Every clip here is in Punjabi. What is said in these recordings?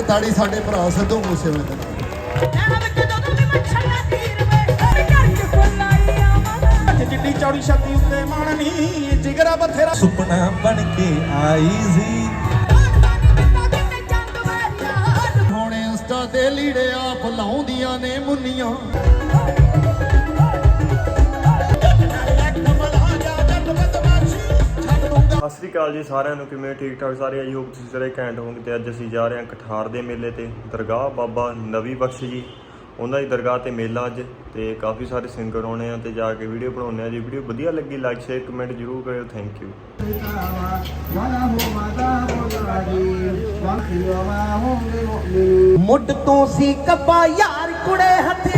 ਇੱਕ ਤਾੜੀ ਸਾਡੇ ਭਰਾ ਸਿੱਧੂ ਮੂਸੇਵਾਲੇ ਦੇ। ਨਾਲ ਜਿੱਡੀ ਚੌੜੀ ਛਾਤੀ ਉੱਤੇ ਮਾਣਨੀ ਜਿਗਰਾ ਬਥੇਰਾ। ਸੁਪਨਾ ਬਣ ਕੇ ਆਈ ਸੀ। ਹੁਣ ਇੰਸਟਾ ਤੇ ਲੀੜੇ ਆਪ ਲਾਉਂਦੀਆਂ ਨੇ ਮੁੰਨੀਆਂ। ਸਤਿ ਸ੍ਰੀ ਅਕਾਲ ਜੀ ਸਾਰਿਆਂ ਨੂੰ, ਕਿਵੇਂ ਠੀਕ ਠਾਕ ਸਾਰੇ? ਆਈ ਹੋਪ ਤੁਸੀਂ ਸਾਰੇ ਘੈਂਟ ਹੋਵੋਗੇ ਤੇ ਅੱਜ ਅਸੀਂ ਜਾ ਰਹੇ ਹਾਂ ਕਠਾਰ ਦੇ ਮੇਲੇ ਤੇ, ਦਰਗਾਹ ਬਾਬਾ ਨਵੀ ਬਖਸ਼ ਜੀ। ਉਹਨਾਂ ਦੀ ਦਰਗਾਹ ਤੇ ਮੇਲਾ ਅੱਜ ਤੇ ਕਾਫੀ ਸਾਰੇ ਸਿੰਗਰ ਆਉਣੇ ਆ ਤੇ ਜਾ ਕੇ ਵੀਡੀਓ ਬਣਾਉਣੇ ਆ ਜੀ। ਵੀਡੀਓ ਵਧੀਆ ਲੱਗੀ ਲਾਈਕ ਸ਼ੇਅਰ ਕਮੈਂਟ ਜ਼ਰੂਰ ਕਰਿਓ ਥੈਂਕ ਯੂ ਮੁੱਢ ਤੋਂ ਸੀ ਕੱਬਾ ਯਾਰ ਕੁੜੇ ਹਥਿਆਰਾਂ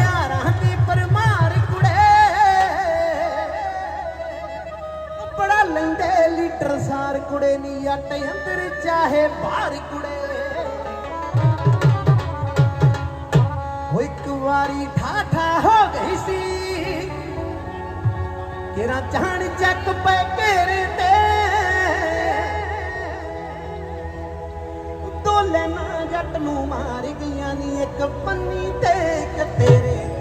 ਲੀਟਰ ਸਾਰ ਕੁੜੇ ਨੀ ਅੱਟ ਅੰਦਰ ਕੁੜੇ। ਇੱਕ ਵਾਰੀ ਠਾਠਾ ਹੋ ਗਈ ਸੀ। ਕਿਰਾ ਚਾਹਣ ਚੱਕ ਪੈ ਘੇਰੇ ਤੇ। ਦੋਲੇ ਨਾ ਜੱਟ ਨੂੰ ਮਾਰ ਗਈਆਂ ਨੀ ਇੱਕ ਪੰਨੀ ਤੇ ਇੱਕ ਤੇਰੇ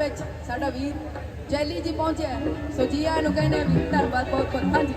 ਵਿੱਚ ਸਾਡਾ ਵੀਰ ਜੈਲੀ ਜੀ ਪਹੁੰਚਿਆ ਸੋ ਜੀ ਆਇਆਂ ਨੂੰ ਕਹਿੰਦੇ ਵੀ ਧੰਨਵਾਦ ਬਹੁਤ ਬਹੁਤ ਹਾਂਜੀ।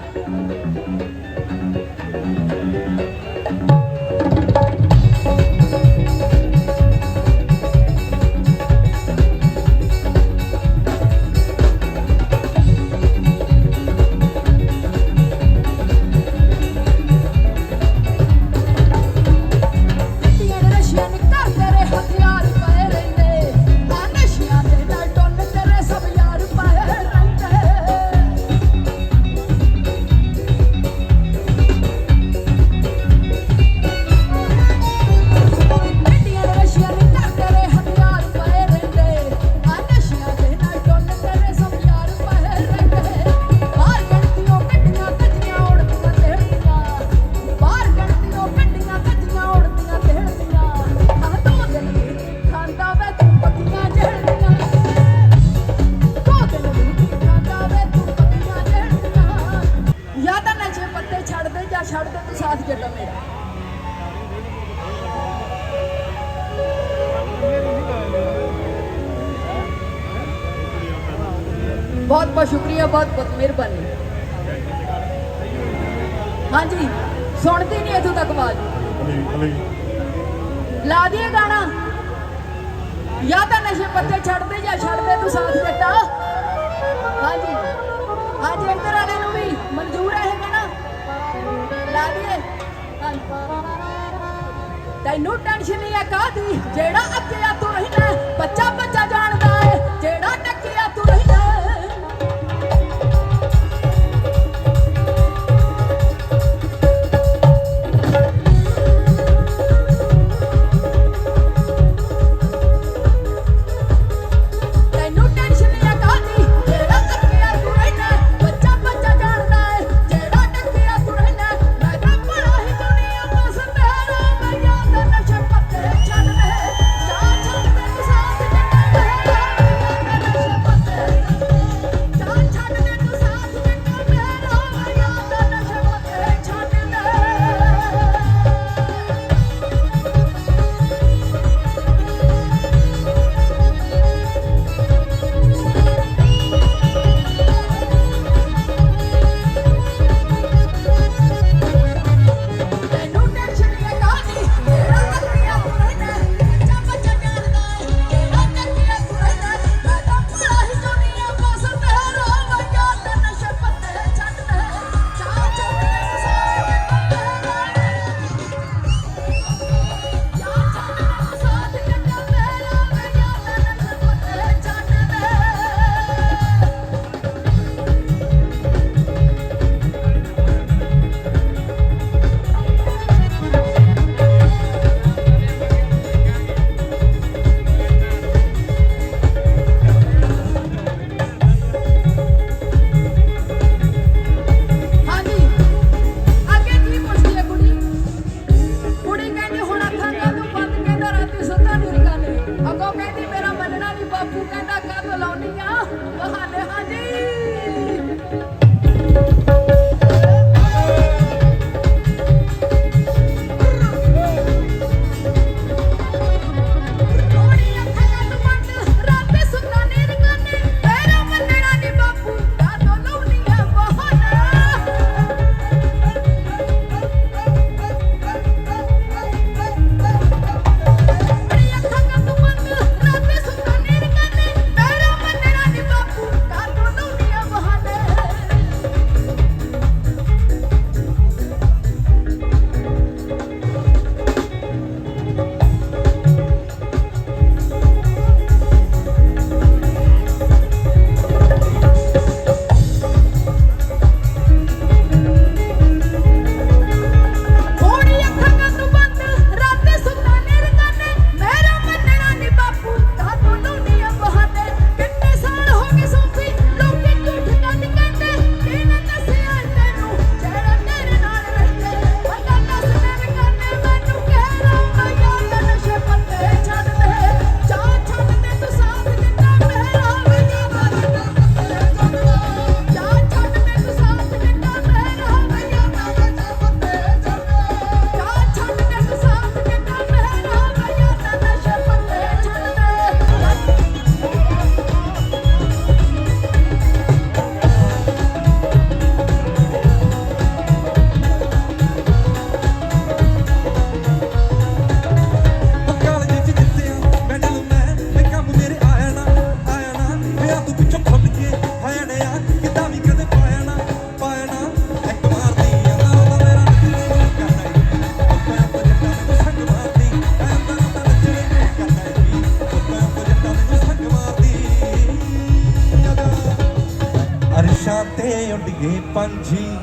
ਅਰਸ਼ਾਂ ਤੇ ਉੱਡ ਗਏ ਪੰਛੀ।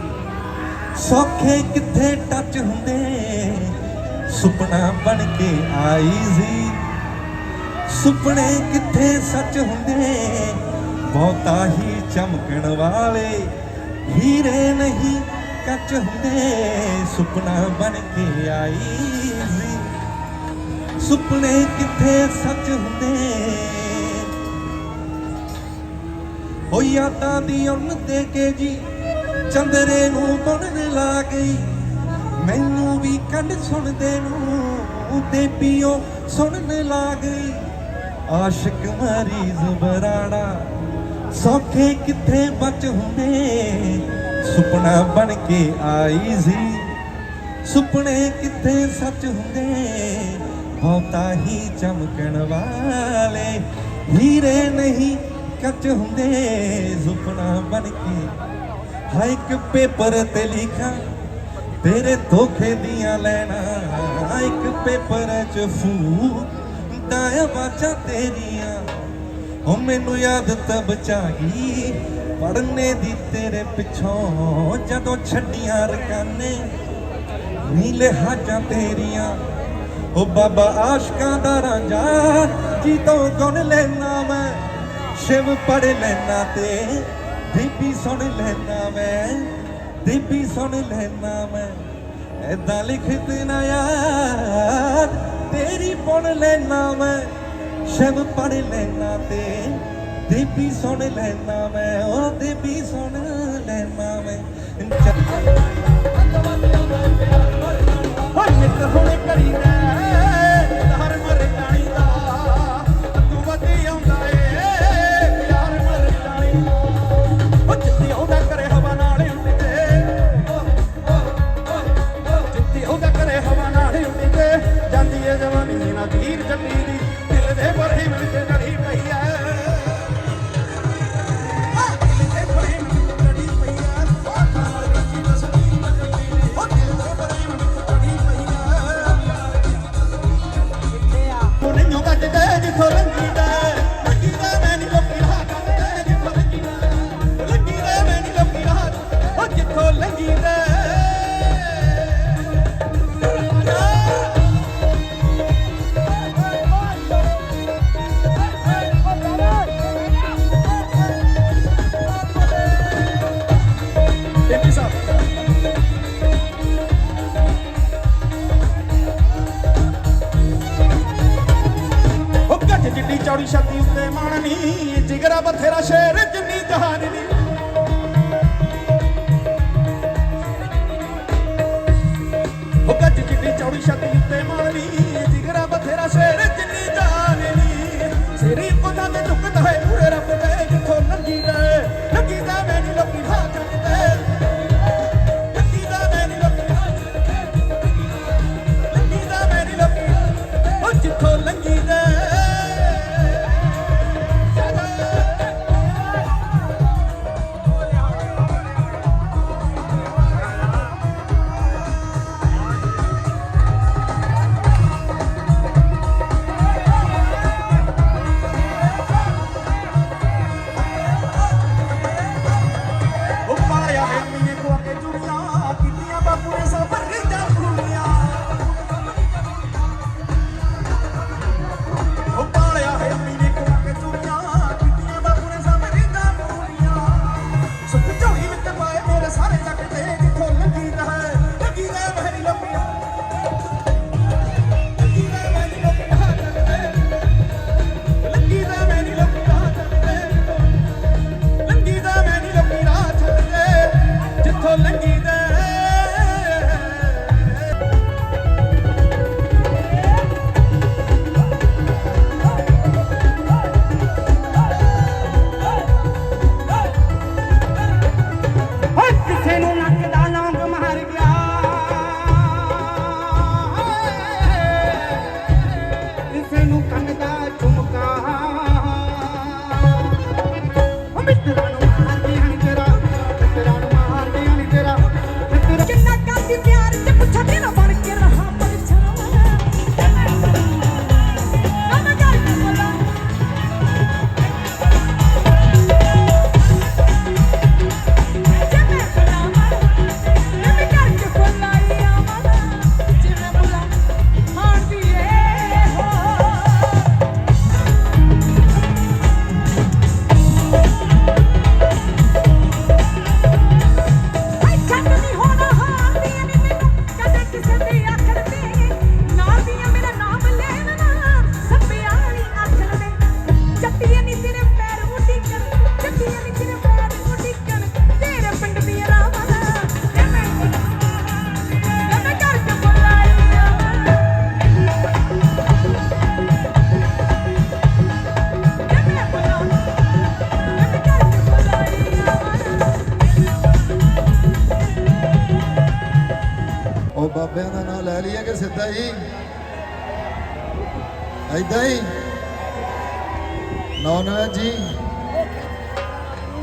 ਸੌਖੇ ਕਿੱਥੇ ਟੱਚ ਹੁੰਦੇ? ਸੁਪਨਾ ਬਣ ਕੇ ਆਈ ਸੀ। ਸੁਪਨੇ ਕਿੱਥੇ ਸੱਚ ਹੁੰਦੇ? ਬਹੁਤਾ ਹੀ ਚਮਕਣ ਵਾਲੇ ਹੀਰੇ ਨਹੀਂ ਕੱਚ ਹੁੰਦੇ। ਸੁਪਨਾ ਬਣ ਕੇ ਆਈ ਸੀ। ਸੁਪਨੇ ਕਿੱਥੇ ਸੱਚ ਹੁੰਦੇ? ਹੋ ਯਾਦਾਂ ਦੀ ਉਨ ਦੇ ਕੇ ਜੀ, ਚੰਦਰੇ ਨੂੰ ਬਣਨ ਲਾ ਗਈ। ਮੈਨੂੰ ਵੀ ਕੰਨ ਸੁਣਦੇ ਨੂੰ ਤੇ ਪੀਓ ਸੁਣਨ ਲਾ ਗਈ। ਆਸ਼ਿਕ ਮਰੀਜ਼ ਬਰਾੜਾ ਸੌਖੇ ਕਿੱਥੇ ਬਚ ਹੁੰਦੇ ਸੁਪਨਾ ਬਣ ਕੇ ਆਈ ਸੀ। ਸੁਪਨੇ ਕਿੱਥੇ ਸੱਚ ਹੁੰਦੇ? ਬਹੁਤਾ ਹੀ ਚਮਕਣ ਵਾਲੇ, ਹੀਰੇ ਨਹੀਂ ਕੱਚ ਹੁੰਦੇ ਸੁਪਨਾ ਬਣ ਕੇ। ਹਾਂ, ਇੱਕ ਪੇਪਰ ਤੇ ਲਿਖਾਂ, ਤੇਰੇ ਧੋਖੇ ਦੀਆਂ ਲੈਣਾ। ਇੱਕ ਪੇਪਰ ਚ ਫੂ ਦਾਇਆ ਬਾਚਾ ਤੇਰੀਆਂ। ਉਹ ਮੈਨੂੰ ਯਾਦ ਤਬ ਚਾਹੀ ਪੜਨੇ ਦੀ ਤੇਰੇ ਪਿੱਛੋਂ ਜਦੋਂ ਛੱਡੀਆਂ ਰਕਾਨੇ। ਨੀਲੇ ਹਾਜਾਂ ਤੇਰੀਆਂ, ਉਹ ਬਾਬਾ ਆਸ਼ਕਾਂ ਦਾ ਰਾਂਝਾ ਜੀ ਤੋਂ ਗੁਣ ਲੈਣਾ ਮੈਂ। ਸ਼ਿਵ ਪੜ ਲੈਣਾ ਤੇ ਦੀਪੀ ਸੁਣ ਲੈਣਾ ਮੈਂ, ਦੀਪੀ ਸੁਣ ਲੈਣਾ ਮੈਂ। ਐਦਾਂ ਲਿਖਤ ਨਾ ਯਾਰ ਤੇਰੀ ਪੁਣ ਲੈਣਾ ਮੈਂ। ਸ਼ਿਵ ਪੜ ਲੈਣਾ ਤੇ ਦੀਪੀ ਸੁਣ ਲੈਣਾ ਮੈਂ ਉਹ ਬੀਬੀ ਸੁਣ ਲੈਣਾ ਮੈਂ। ਹੋ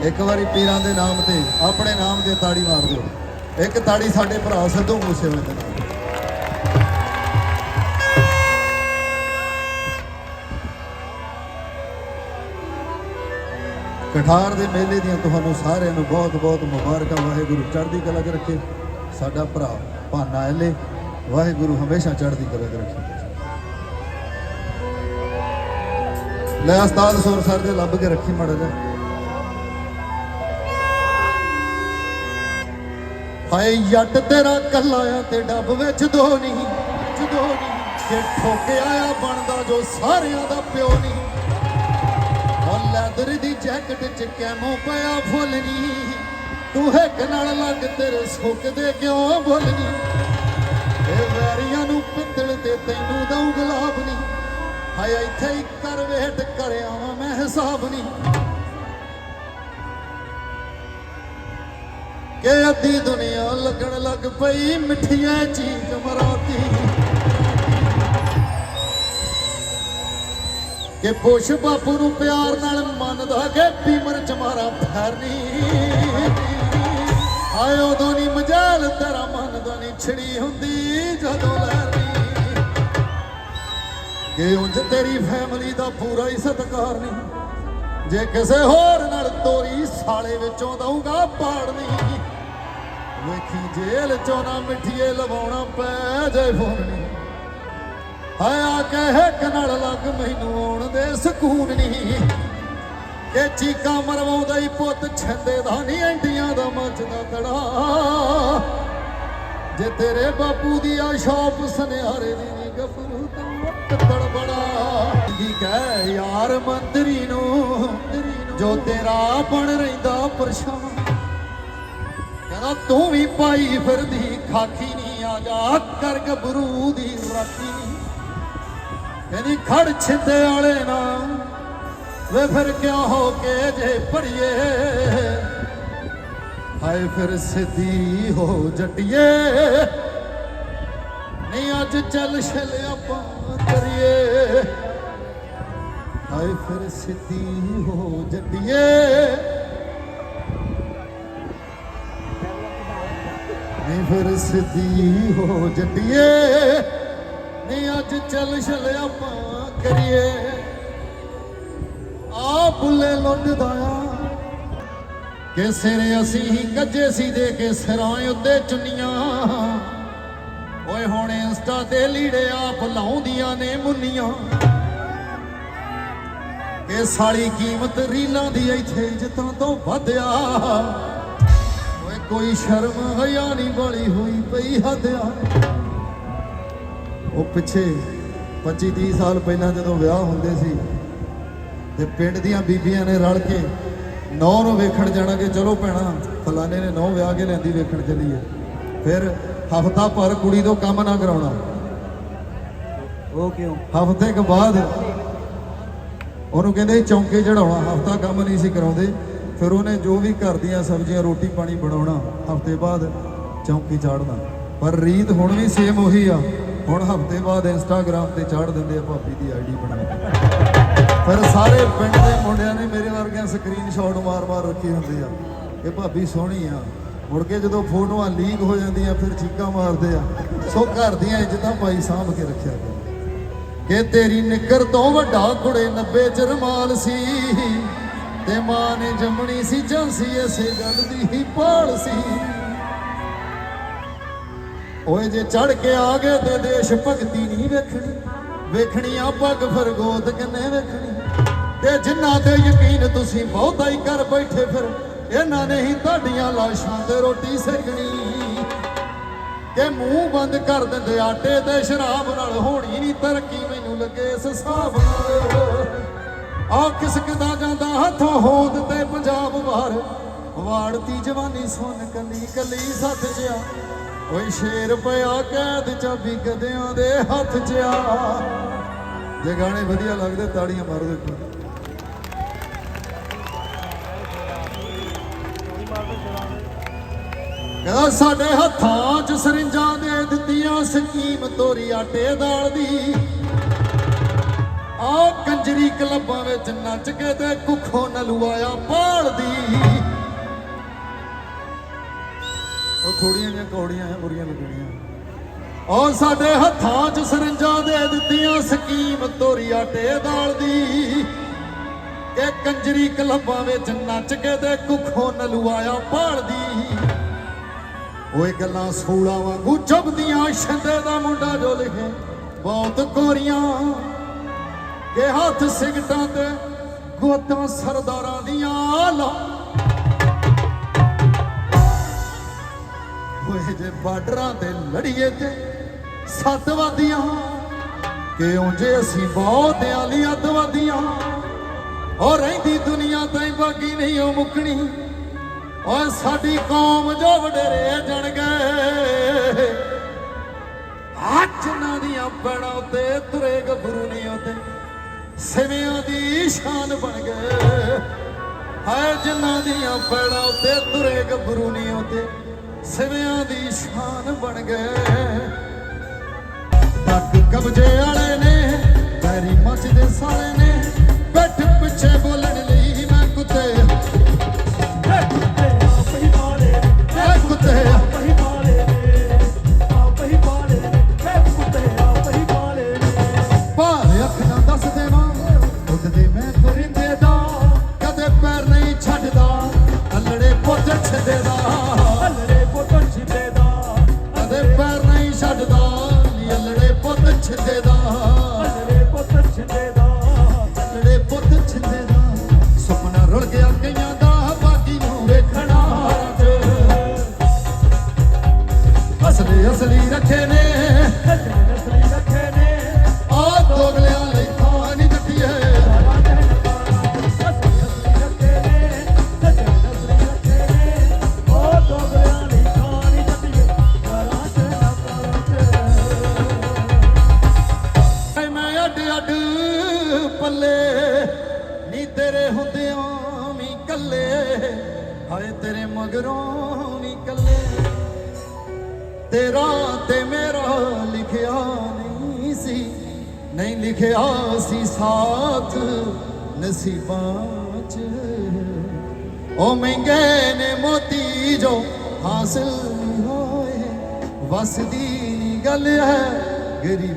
ਇੱਕ ਵਾਰੀ ਪੀਰਾਂ ਦੇ ਨਾਮ ਤੇ, ਆਪਣੇ ਨਾਮ ਤੇ ਤਾੜੀ ਮਾਰ ਦਿਓ। ਇੱਕ ਤਾੜੀ ਸਾਡੇ ਭਰਾ ਸਿੱਧੂ ਮੂਸੇਵਾਲੇ ਦੇ ਨਾਮ ਕਠਾਰ ਦੇ ਮੇਲੇ ਦੀਆਂ ਤੁਹਾਨੂੰ ਸਾਰਿਆਂ ਨੂੰ ਬਹੁਤ ਬਹੁਤ ਮੁਬਾਰਕਾਂ। ਵਾਹਿਗੁਰੂ ਚੜ੍ਹਦੀ ਕਲਾ 'ਚ ਰੱਖੇ। ਸਾਡਾ ਭਰਾ ਭਾਨਾ ਐਲੇ, ਵਾਹਿਗੁਰੂ ਹਮੇਸ਼ਾ ਚੜ੍ਹਦੀ ਕਲਾ 'ਚ ਰੱਖੇ। ਲੈ ਉਸਤਾਦ ਸੁਰ ਸਰ ਦੇ ਲੱਭ ਕੇ ਰੱਖੀ ਮੜਾ ਜਾ ਹਾਏ ਜੱਟ ਤੇਰਾ ਕੱਲਾ ਆ ਤੇ ਡੱਬ ਵਿੱਚ ਦੋ ਨਹੀਂ ਜਦੋਂ ਨਹੀਂ। ਕਿ ਠੋਕਿਆ ਆ ਬਣਦਾ ਜੋ ਸਾਰਿਆਂ ਦਾ ਪਿਓ ਨਹੀਂ। ਉਹ ਲੈਦਰ ਦੀ ਜੈਕਟ ਚ ਕੈਮੋ ਪਿਆ ਫੁੱਲ ਨੀ ਤੂੰ ਇੱਕ ਨਾਲ ਲੱਗ ਤੇਰੇ ਸੁੱਕਦੇ ਕਿਉਂ ਬੋਲਨੀ ਇਹ ਵੈਰੀਆਂ ਨੂੰ ਪਿੱਤਲ ਤੇ ਤੈਨੂੰ ਦਊ ਗੁਲਾਬ ਨਹੀਂ। ਹਾਏ ਇੱਥੇ ਹੀ ਕਰ ਵੇਟ ਕਰਿਆ ਮੈਂ ਹਿਸਾਬ ਨਹੀਂ। ਕਿ ਅੱਧੀ ਦੁਨੀਆ ਲੱਗਣ ਲੱਗ ਪਈ, ਮਿੱਠੀਆਂ ਚੀਜ਼ ਮਰਾਤੀ। ਕਿ ਪੁਸ਼ ਬਾਪੂ ਨੂੰ ਪਿਆਰ ਨਾਲ ਮੰਨਦਾ ਕਿ ਪੀਮਰ ਚ ਫੈਰਨੀ ਆਏ ਉਦੋਂ ਮਜਾਲ ਤੇਰਾ ਮੰਨਦਾ ਨਹੀਂ ਛੜੀ ਹੁੰਦੀ, ਜਦੋਂ ਲੈਣੀ ਕਿ ਉਂਝ ਤੇਰੀ ਫੈਮਿਲੀ ਦਾ ਪੂਰਾ ਹੀ ਸਤਿਕਾਰ ਨਹੀਂ। ਜੇ ਕਿਸੇ ਹੋਰ ਨਾਲ ਤੋਰੀ, ਸਾਲੇ ਵਿੱਚੋਂ ਦਊਗਾ ਪਾੜਨੀ ਵੇਖੀ ਜੇਲ ਚੋਂ ਨਾ ਮਿੱਠੀਏ ਲਵਾਉਣਾ ਪੈ ਜੇ ਫੋਨਣੀ ਹਾਏ ਆ ਕਹਿ ਕਨਲ ਲੱਗ ਮੈਨੂੰ ਆਉਣ ਦੇ ਸਕੂਨ ਨਹੀਂ ਕਿ ਚੀਕਾਂ ਮਰਵਾਉਂਦਾ ਹੀ ਪੁੱਤ ਛੰਦੇ ਦਾ ਨਹੀਂ ਐਂਡੀਆਂ ਦਾ ਮੱਚਦਾ ਤੜਾ। ਜੇ ਤੇਰੇ ਬਾਪੂ ਦੀ ਆ ਸ਼ੌਪ ਸੁਨਿਆਰੇ ਦੀ ਨੀ ਗੱਭਰੂ ਤਾਂ ਬੜਾ ਕੀ ਕਹਿ ਯਾਰ ਮੰਦਰੀ ਨੂੰ, ਜੋ ਤੇਰਾ ਬਣ ਰਹਿੰਦਾ ਪਰਛਾਵਾਂ। ਕਹਿੰਦਾ, ਤੂੰ ਵੀ ਪਾਈ ਫਿਰਦੀ ਖਾਕੀ ਨਹੀਂ ਆ ਜਾ ਕਰ ਗਬਰੂ ਦੀ ਰਾਖੀ ਨੀ। ਕਹਿੰਦੀ, ਖੜ ਛਿੰਦੇ ਵਾਲੇ ਨਾਲ ਵੇ ਫਿਰ ਕਿਉਂ ਹੋ ਕੇ ਜੇ ਪੜੀਏ ਹਾਏ ਫਿਰ ਸਿੱਧੀ ਹੋ ਜੱਟੀਏ, ਨਹੀਂ ਅੱਜ ਚੱਲ ਛਲ ਆਪਾਂ ਕਰੀਏ। ਹਾਏ ਫਿਰ ਸਿੱਧੀ ਹੋ ਜੱਟੀਏ। ਫਿਰ ਸਿੱਧੀ ਹੋ ਜੱਟੀਏ। ਨਹੀਂ ਅੱਜ ਚੱਲ ਛਲ ਆਪਾਂ ਕਰੀਏ। ਆ ਬੁੱਲੇ ਲੁੱਟਦਾ ਕਿ ਸਿਰ ਅਸੀਂ ਹੀ ਕੱਜੇ ਸੀ ਦੇ ਕੇ ਸਿਰਾਂ ਉੱਤੇ ਚੁੰਨੀਆਂ। ਓਏ ਹੁਣ ਇੰਸਟਾ ਤੇ ਲੀੜੇ ਆਪ ਲਾਉਂਦੀਆਂ ਨੇ ਮੁੰਨੀਆਂ। ਕਿ ਸਾਲੀ ਕੀਮਤ ਰੀਲਾਂ ਦੀ ਇੱਥੇ ਇੱਜ਼ਤਾਂ ਤੋਂ ਵਧਿਆ। ਕੋਈ ਸ਼ਰਮ ਹਿਆ ਨਹੀਂ ਬੜੀ ਹੋਈ ਪਈ ਹੱਦਿਆ। ਉਹ ਪਿੱਛੇ 25 30 ਸਾਲ ਪਹਿਲਾਂ ਜਦੋਂ ਵਿਆਹ ਹੁੰਦੇ ਸੀ ਤੇ ਪਿੰਡ ਦੀਆਂ ਬੀਬੀਆਂ ਨੇ ਰਲ ਕੇ ਨੌ ਨੂੰ ਵੇਖਣ ਜਾਣਾ ਕਿ ਚਲੋ ਭੈਣਾ ਫਲਾਣੇ ਨੇ ਨੌ ਵਿਆਹ ਕੇ ਲੈਂਦੀ ਵੇਖਣ ਚੱਲੀਏ ਫਿਰ ਹਫਤਾ ਭਰ ਕੁੜੀ ਤੋਂ ਕੰਮ ਨਾ ਕਰਾਉਣਾ। ਉਹ ਕਿਉਂ? ਹਫ਼ਤੇ ਕੁ ਬਾਅਦ ਉਹਨੂੰ ਕਹਿੰਦੇ ਚੌਂਕੇ ਚੜਾਉਣਾ ਹਫਤਾ ਕੰਮ ਨਹੀਂ ਸੀ ਕਰਾਉਂਦੇ। ਫਿਰ ਉਹਨੇ ਜੋ ਵੀ ਘਰ ਦੀਆਂ ਸਬਜ਼ੀਆਂ, ਰੋਟੀ ਪਾਣੀ ਬਣਾਉਣਾ, ਹਫ਼ਤੇ ਬਾਅਦ ਚੌਂਕੀ ਚਾੜਨਾ। ਪਰ ਰੀਤ ਹੁਣ ਵੀ ਸੇਮ ਉਹੀ ਆ। ਹੁਣ ਹਫ਼ਤੇ ਬਾਅਦ ਇੰਸਟਾਗ੍ਰam ਤੇ ਚਾੜ ਦਿੰਦੇ ਆ ਭਾਬੀ ਦੀ ਆਈਡੀ ਬਣਾ ਕੇ। ਫਿਰ ਸਾਰੇ ਪਿੰਡ ਦੇ ਮੁੰਡਿਆਂ ਨੇ ਮੇਰੇ ਵਰਗਿਆਂ ਸਕਰੀਨਸ਼ਾਟ ਮਾਰ-ਮਾਰ ਰੱਖੇ ਹੁੰਦੇ ਆ। ਕਿ ਭਾਬੀ ਸੋਹਣੀ ਆ। ਮੁੜ ਕੇ ਜਦੋਂ ਫੋਟੋਆਂ ਲੀਕ ਹੋ ਜਾਂਦੀਆਂ, ਫਿਰ ਚੀਕਾਂ ਮਾਰਦੇ ਆ। ਸੋ ਘਰ ਦੀਆਂ ਇੱਜ਼ਤਾਂ ਭਾਈ ਸਾਂਭ ਕੇ ਰੱਖਿਆ ਕਰ। ਕਿ ਤੇਰੀ ਨਿੱਕਰ ਤੋਂ ਵੱਡਾ ਕੁੜੇ 90 ਚ ਰਮਾਲ ਸੀ। ਤੇ ਮਾਂ ਨੇ ਜੰਮਣੀ ਸੀ ਜਾਂਸੀ ਇਸੇ ਗੱਲ ਦੀ ਹੀ ਪਾਲ ਸੀ। ਓਏ ਜੇ ਚੜ ਕੇ ਆ ਗਏ ਤੇ ਦੇਸ਼ ਭਗਤੀ ਨਹੀਂ ਵੇਖਣੀ। ਵੇਖਣੀ ਆ ਪੱਗ ਫਰਗੋਤ ਕਿੰਨੇ ਵੇਖਣੀ। ਤੇ ਜਿਨ੍ਹਾਂ ਤੇ ਯਕੀਨ ਤੁਸੀਂ ਬਹੁਤਾ ਹੀ ਕਰ ਬੈਠੇ ਫਿਰ, ਇਹਨਾਂ ਨੇ ਹੀ ਤੁਹਾਡੀਆਂ ਲਾਸ਼ਾਂ ਤੇ ਰੋਟੀ ਸੇਕਣੀ। ਕਿ ਮੂੰਹ ਬੰਦ ਕਰ ਦਿੰਦੇ ਆਟੇ ਤੇ ਸ਼ਰਾਬ ਨਾਲ ਹੋਣੀ ਨਹੀਂ ਤਰੱਕੀ, ਮੈਨੂੰ ਲੱਗੇ ਇਸ ਹਿਸਾਬ ਨਾਲ। ਆ ਕਿਸਕਦਾ ਜਾਂਦਾ ਹੱਥੋਂ ਹੋਂਦ ਤੇ ਪੰਜਾਬ ਵਾਰ ਵਾੜਤੀ ਜਵਾਨੀ ਸੁਣ ਕੱਲੀ ਕੱਲੀ ਸੱਤ ਜਿਆ। ਓਏ ਸ਼ੇਰ ਪਿਆ ਕੈਦ ਚਾਬੀ ਗਦਿਆਂ ਦੇ ਹੱਥ 'ਚ ਆ। ਜੇ ਗਾਣੇ ਵਧੀਆ ਲੱਗਦੇ, ਤਾੜੀਆਂ ਮਾਰ ਦਿਓ ਕਹਿੰਦਾ, ਸਾਡੇ ਹੱਥਾਂ 'ਚ ਸਰਿੰਜਾਂ ਦੇ ਦਿੱਤੀਆਂ ਸਕੀਮ ਤੋਰੀ ਆਟੇ ਦਾਲ ਦੀ। ਆ ਕੰਜਰੀ ਕਲੱਬਾਂ ਵਿੱਚ ਨੱਚ ਕੇ ਤੇ ਕੁੱਖੋਂ ਨਲੂਆਇਆ ਪਾਲਦੀ ਉਹ ਥੋੜੀਆਂ ਜਿਹੀਆਂ ਕੌੜੀਆਂ ਆ ਬੁਰੀਆਂ ਲੱਗਣੀਆਂ। ਉਹ ਸਾਡੇ ਹੱਥਾਂ 'ਚ ਸਰਿੰਜਾਂ ਦੇ ਦਿੱਤੀਆਂ ਸਕੀਮ ਤੋਰੀ ਆਟੇ ਦਾਲ ਦੀ। ਇਹ ਕੰਜਰੀ ਕਲੱਬਾਂ ਵਿੱਚ ਨੱਚ ਕੇ ਤੇ ਕੁੱਖੋਂ ਨਲਵਾਇਆ ਪਾਲਦੀ ਓਏ ਗੱਲਾਂ ਸੂਲਾਂ ਵਾਂਗੂ ਚੁੱਭਦੀਆਂ, ਛੰਦੇ ਦਾ ਮੁੰਡਾ ਜੋ ਲਿਖੇ, ਬਹੁਤ ਕੋਰੀਆਂ ਕਿ ਹੱਥ ਸਿਗਟਾਂ ਤੇ ਗੋਤਾਂ ਸਰਦਾਰਾਂ ਦੀਆਂ ਲਾ ਓਏ ਜੇ ਬਾਰਡਰਾਂ ਤੇ ਲੜੀਏ ਤੇ ਸੱਤ ਕਿ ਉਂਝੇ ਅਸੀਂ ਬਹੁਤ ਆਲੀ ਅੱਤਵਾਦੀਆਂ? ਔਰ ਰਹਿੰਦੀ ਦੁਨੀਆ ਤਾਈਂ ਬਾਕੀ ਨਹੀਂ, ਉਹ ਮੁੱਕਣੀ। ਓਏ ਸਾਡੀ ਕੌਮ ਜੋ ਵਡੇਰੇ ਜਣ ਗਏ। ਅੱਜ ਦੀਆਂ ਬਣਾ ਤੇ ਤੁਰੇ ਗੱਭਰੂ ਨਹੀਂ ਉਤੇ। ਸਿਵਿਆਂ ਦੀ ਸ਼ਾਨ ਬਣ ਗਏ। ਹਾਏ ਜਿਨ੍ਹਾਂ ਦੀਆਂ ਪੈੜਾਂ ਉਤੇ ਤੁਰੇ ਗੱਭਰੂ ਨਹੀਂ ਉਤੇ ਸਿਵਿਆਂ ਦੀ ਸ਼ਾਨ ਬਣ ਗਏ। ਪੱਕ ਕਬਜੇ ਵਾਲੇ ਨੇ, ਪੈਰੀ ਮੱਚਦੇ ਸਾਰੇ ਨੇ ਬੈਠ ਪਿੱਛੇ ਪੁੱਤ ਛੱਡੇ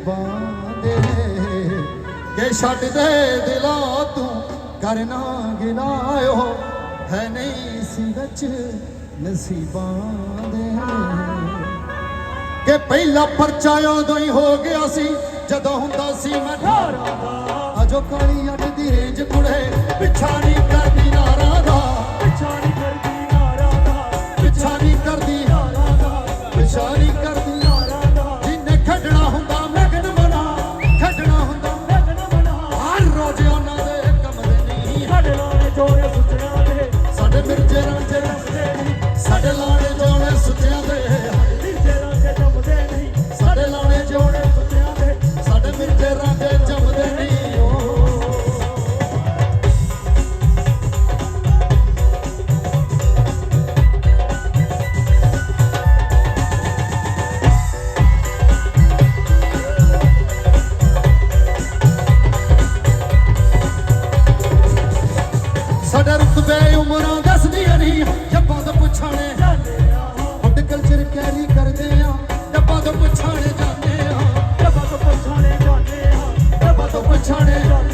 ਗਰੀਬਾਂ ਦੇ ਕਿ ਛੱਡ ਦੇ ਦਿਲਾਂ ਤੂੰ ਕਰਨਾ ਗਿਨਾਇਓ ਹੈ ਨਹੀਂ ਸੀ ਵਿੱਚ ਨਸੀਬਾਂ ਦੇ। ਕਿ ਪਹਿਲਾ ਪਰਚਾ ਉਦੋਂ ਹੀ ਹੋ ਗਿਆ ਸੀ ਜਦੋਂ ਹੁੰਦਾ ਸੀ ਮੈਂ ਠਾਰਾਂ ਦਾ। ਅਜੋ ਕਾਲੀ ਅੱਡ ਦੀ ਰੇਂਜ ਕੁੜੇ ਪਿੱਛਾ ਨਹੀਂ ਕਰਦੀ ਨਾਰਾਂ ਦਾ। ਪਿੱਛਾ ਨਹੀਂ ਕਰਦੀ ਨਾਰਾ ਦਾ। ਪਿੱਛਾ ਨਹੀਂ ਕਰਦੀ ਨਾਰਾ ਦਾ। ਪਿੱਛਾ ਨਹੀਂ ਸਾਡੇ ਮਿਰਜੇ ਰਾਂਝੇ ਰਸਤੇ ਨਹੀਂ ਸਾਡੇ ਲਾਣੇ ਜੋੜੇ ਸੁੱਚਿਆਂ ਸਾਡੇ ਉਮਰਾਂ ਦੱਸਦੀਆਂ ਨਹੀਂ ਜੱਬਾਂ ਤੋਂ ਪੁੱਛਾਣੇ ਹੱਡ ਕਲਚਰ ਕੈਰੀ ਕਰਦੇ ਆ। ਜੱਬਾਂ ਤੋਂ ਪੁੱਛਾਣੇ ਜਾਂਦੇ ਆ। ਜੱਬਾਂ ਤੋਂ ਪਛਾਣੇ ਜਾਂਦੇ ਆ। ਜੱਬਾਂ ਤੋਂ ਪੁੱਛਾਣੇ ਜਾਂਦੇ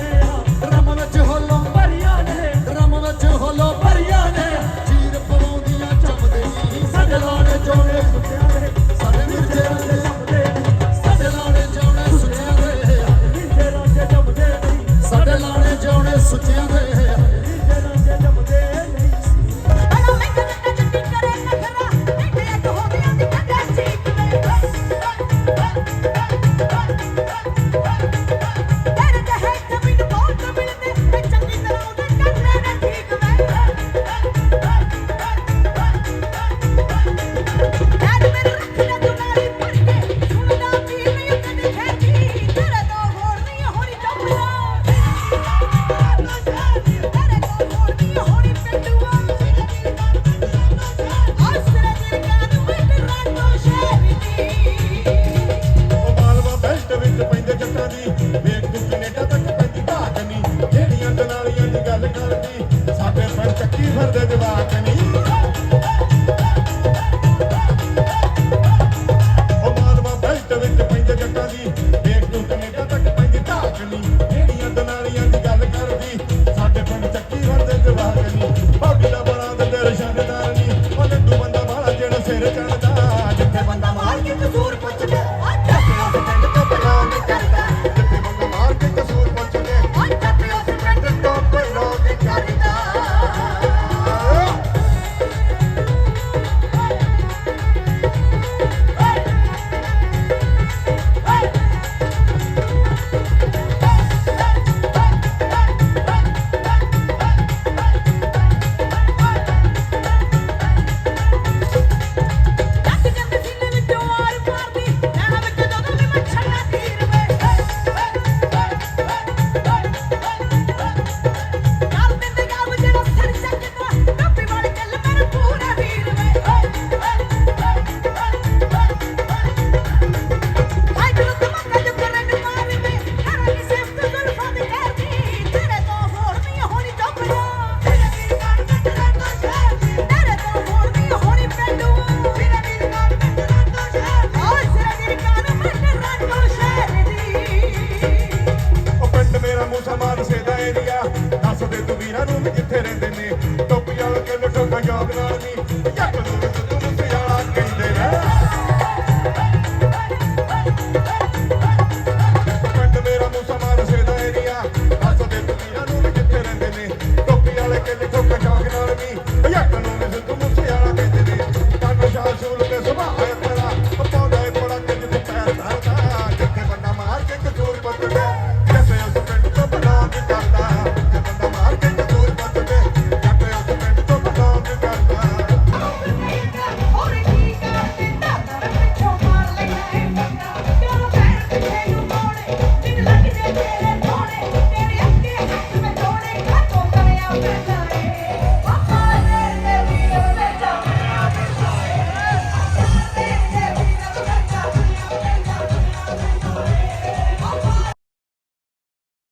Yoga, yoga, of yoga,